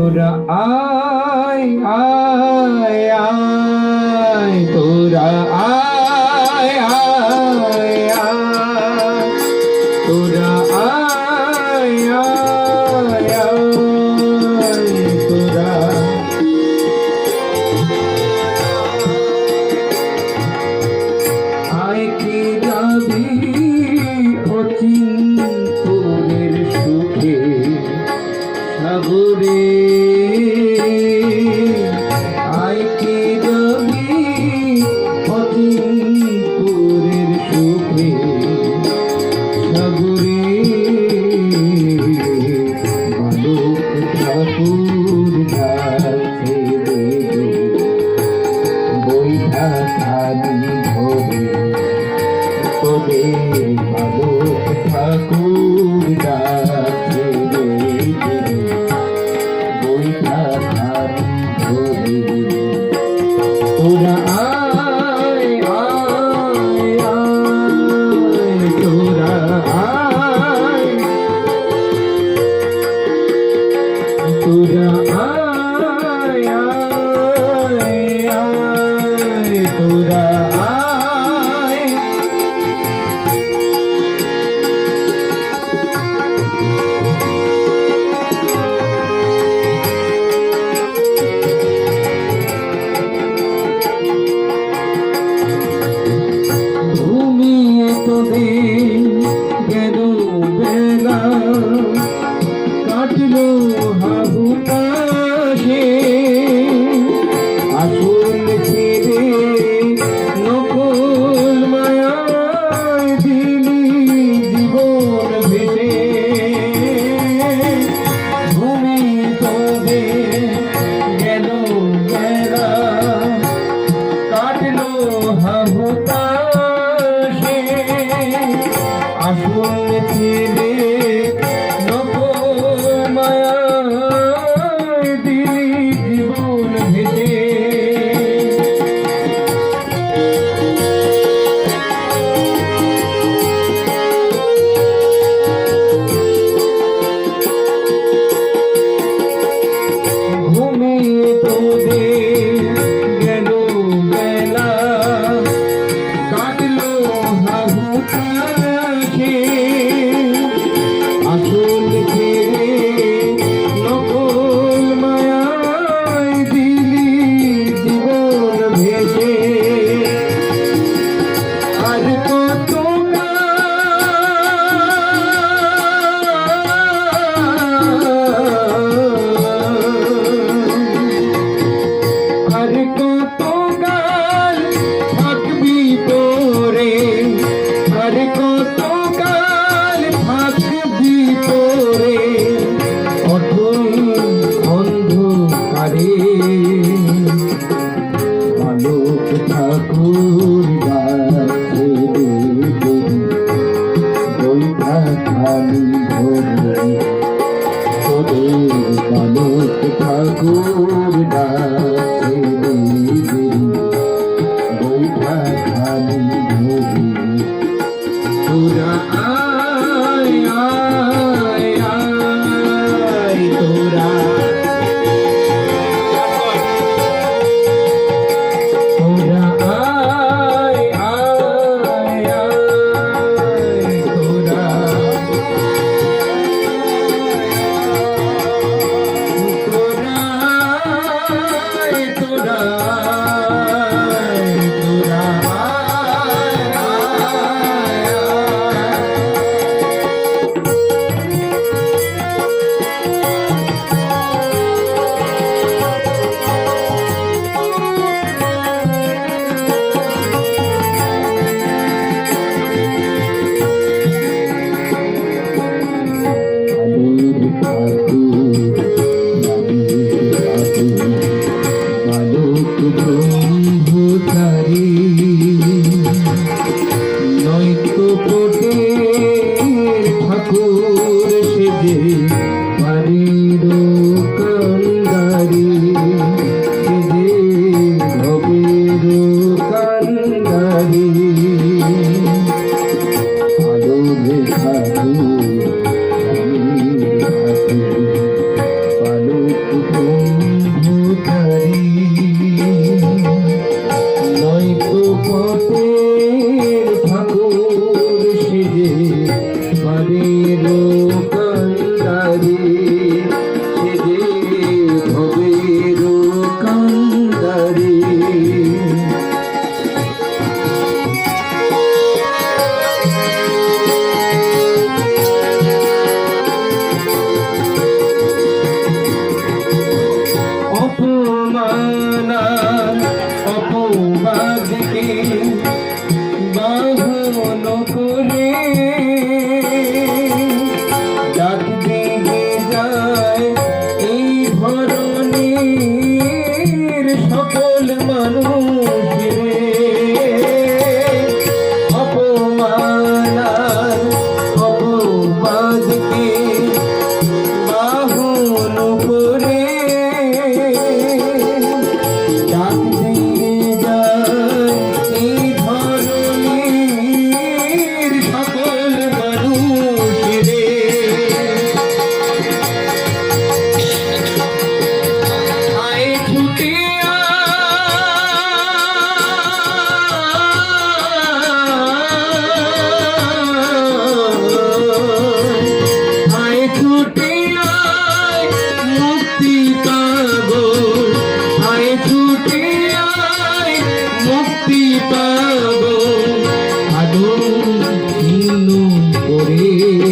তোরা আয় আয় আয়, তোরা আয় আয় আয়, তোরা আয় আয় আয়, তোরা কি দাবি অতি hare hare মুক্তি পাব আদর নিন্দন করে।